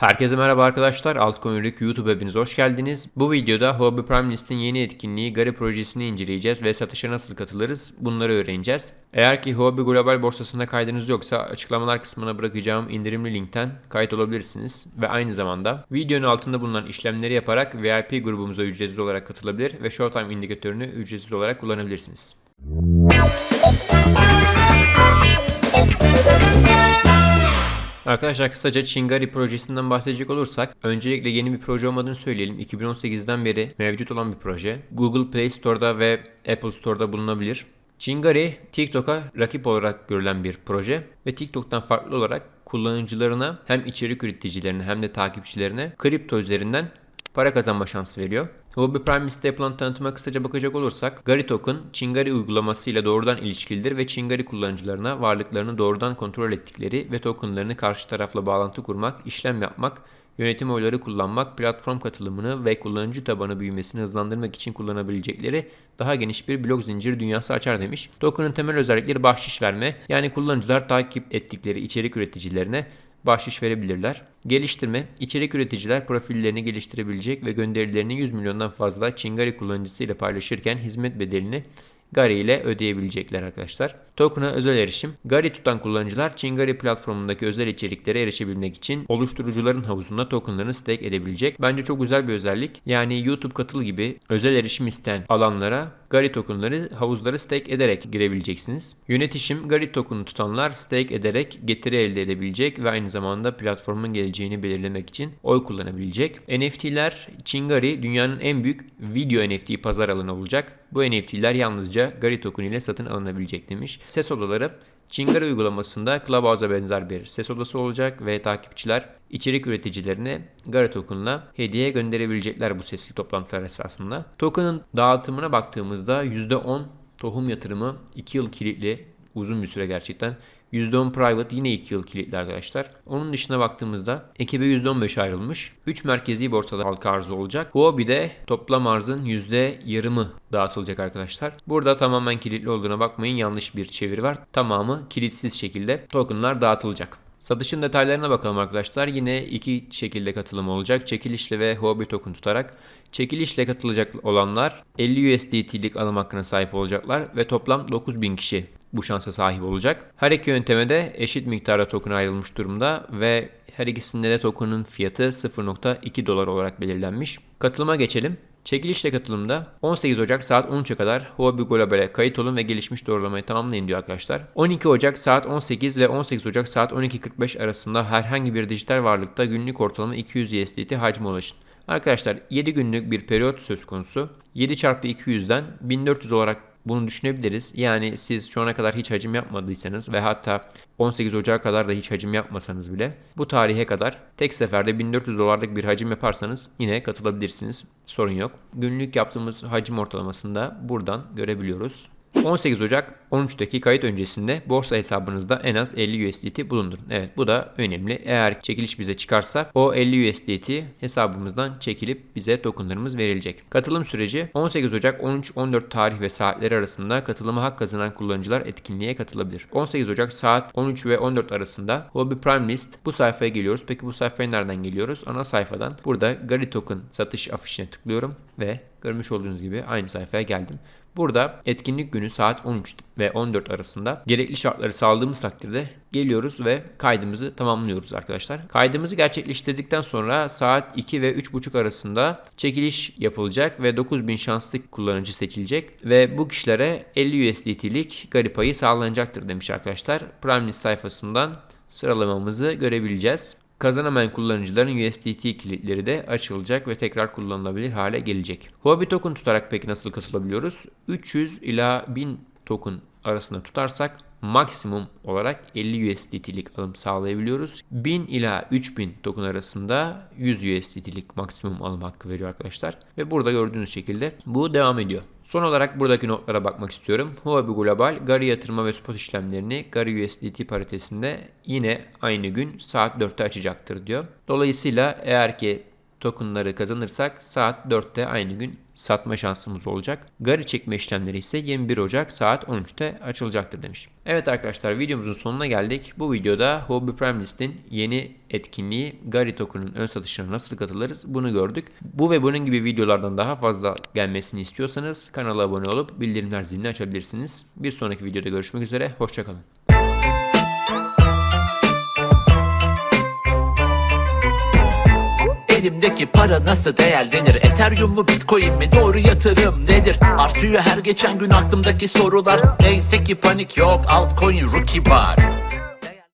Herkese merhaba arkadaşlar. Altcoin'lik YouTube hepiniz hoş geldiniz. Bu videoda Huobi Prime List'in yeni etkinliği Gari projesini inceleyeceğiz ve satışa nasıl katılırız bunları öğreneceğiz. Eğer ki Huobi Global borsasında kaydınız yoksa açıklamalar kısmına bırakacağım indirimli linkten kayıt olabilirsiniz ve aynı zamanda videonun altında bulunan işlemleri yaparak VIP grubumuza ücretsiz olarak katılabilir ve Showtime indikatörünü ücretsiz olarak kullanabilirsiniz. Arkadaşlar kısaca Chingari projesinden bahsedecek olursak öncelikle yeni bir proje olmadığını söyleyelim. 2018'den beri mevcut olan bir proje. Google Play Store'da ve Apple Store'da bulunabilir. Chingari TikTok'a rakip olarak görülen bir proje ve TikTok'tan farklı olarak kullanıcılarına hem içerik üreticilerine hem de takipçilerine kripto üzerinden para kazanma şansı veriyor. Huobi Prime List'te yapılan tanıtıma kısaca bakacak olursak, Gari Token, Chingari uygulaması ile doğrudan ilişkilidir ve Chingari kullanıcılarına varlıklarını doğrudan kontrol ettikleri ve tokenlarını karşı tarafla bağlantı kurmak, işlem yapmak, yönetim oyları kullanmak, platform katılımını ve kullanıcı tabanı büyümesini hızlandırmak için kullanabilecekleri daha geniş bir blok zincir dünyası açar demiş. Token'ın temel özellikleri bahşiş verme, yani kullanıcılar takip ettikleri içerik üreticilerine bahşiş verebilirler. Geliştirme, içerik üreticiler profillerini geliştirebilecek ve gönderilerini 100 milyondan fazla Chingari kullanıcısıyla paylaşırken hizmet bedelini Gari ile ödeyebilecekler arkadaşlar. Token'a özel erişim. Gari tutan kullanıcılar Chingari platformundaki özel içeriklere erişebilmek için oluşturucuların havuzunda tokenlarını stake edebilecek. Bence çok güzel bir özellik. Yani YouTube katıl gibi özel erişim isteyen alanlara Gari tokenları havuzlara stake ederek girebileceksiniz. Yönetişim Gari token'ı tutanlar stake ederek getiri elde edebilecek ve aynı zamanda platformun geleceğini belirlemek için oy kullanabilecek. NFT'ler Chingari dünyanın en büyük video NFT pazar alanı olacak. Bu NFT'ler yalnızca Gari token ile satın alınabilecek demiş. Ses odaları Chingari uygulamasında Clubhouse'a benzer bir ses odası olacak ve takipçiler içerik üreticilerine Gari token'la hediye gönderebilecekler bu sesli toplantılar esasında. Token'ın dağıtımına baktığımızda %10 tohum yatırımı 2 yıl kilitli uzun bir süre gerçekten. %10 private yine 2 yıl kilitli arkadaşlar. Onun dışına baktığımızda ekibe %15 ayrılmış. 3 merkezi borsada halka arzı olacak. Huobi'de toplam arzın %yarımı dağıtılacak arkadaşlar. Burada tamamen kilitli olduğuna bakmayın yanlış bir çeviri var. Tamamı kilitsiz şekilde tokenlar dağıtılacak. Satışın detaylarına bakalım arkadaşlar. Yine iki şekilde katılım olacak. Çekilişle ve Huobi token tutarak. Çekilişle katılacak olanlar 50 USDT'lik alım hakkına sahip olacaklar ve toplam 9000 kişi bu şansa sahip olacak. Her iki yönteme de eşit miktarda token ayrılmış durumda ve her ikisinde de token'ın fiyatı 0.2 dolar olarak belirlenmiş. Katılıma geçelim. Çekilişle katılımda 18 Ocak saat 13'e kadar Huobi Global'e kayıt olun ve gelişmiş doğrulamayı tamamlayın diyor arkadaşlar. 12 Ocak saat 18 ve 18 Ocak saat 12.45 arasında herhangi bir dijital varlıkta günlük ortalama 200 USDT hacme ulaşın. Arkadaşlar 7 günlük bir periyot söz konusu. 7 çarpı 200'den 1400 olarak bunu düşünebiliriz. Yani siz şu ana kadar hiç hacim yapmadıysanız ve hatta 18 Ocak'a kadar da hiç hacim yapmasanız bile bu tarihe kadar tek seferde 1400 dolarlık bir hacim yaparsanız yine katılabilirsiniz. Sorun yok. Günlük yaptığımız hacim ortalamasını da buradan görebiliyoruz. 18 Ocak 13'teki kayıt öncesinde borsa hesabınızda en az 50 USDT bulundurun. Evet bu da önemli. Eğer çekiliş bize çıkarsa o 50 USDT hesabımızdan çekilip bize tokenlarımız verilecek. Katılım süreci 18 Ocak 13-14 tarih ve saatleri arasında katılıma hak kazanan kullanıcılar etkinliğe katılabilir. 18 Ocak saat 13 ve 14 arasında Hobby Prime List bu sayfaya geliyoruz. Peki bu sayfaya nereden geliyoruz? Ana sayfadan. Burada Gary Token satış afişine tıklıyorum ve görmüş olduğunuz gibi aynı sayfaya geldim. Burada etkinlik günü saat 13 ve 14 arasında gerekli şartları sağladığımız takdirde geliyoruz ve kaydımızı tamamlıyoruz arkadaşlar. Kaydımızı gerçekleştirdikten sonra saat 2 ve 3.30 arasında çekiliş yapılacak ve 9000 şanslı kullanıcı seçilecek ve bu kişilere 50 USDT'lik garip ayı sağlanacaktır demiş arkadaşlar. Prime List sayfasından sıralamamızı görebileceğiz. Kazanamayan kullanıcıların USDT kilitleri de açılacak ve tekrar kullanılabilir hale gelecek. Huobi token tutarak peki nasıl katılabiliyoruz? 300 ila 1000 token arasında tutarsak maksimum olarak 50 USDT'lik alım sağlayabiliyoruz. 1000 ila 3000 token arasında 100 USDT'lik maksimum alım hakkı veriyor arkadaşlar. Ve burada gördüğünüz şekilde bu devam ediyor. Son olarak buradaki notlara bakmak istiyorum. Huobi Global, Gari yatırma ve spot işlemlerini Gari USDT paritesinde yine aynı gün saat 4'te açacaktır diyor. Dolayısıyla eğer ki tokenları kazanırsak saat 4'te aynı gün satma şansımız olacak. Gari çekme işlemleri ise 21 Ocak saat 13'te açılacaktır demiş. Evet arkadaşlar videomuzun sonuna geldik. Bu videoda Hobby Prime List'in yeni etkinliği Gari token'ın ön satışına nasıl katılırız bunu gördük. Bu ve bunun gibi videolardan daha fazla gelmesini istiyorsanız kanala abone olup bildirimler zilini açabilirsiniz. Bir sonraki videoda görüşmek üzere. Hoşçakalın. Elimdeki para nasıl değerlenir? Ethereum mu Bitcoin mi? Doğru yatırım nedir? Artıyor her geçen gün aklımdaki sorular Neyse ki panik yok altcoin rookie var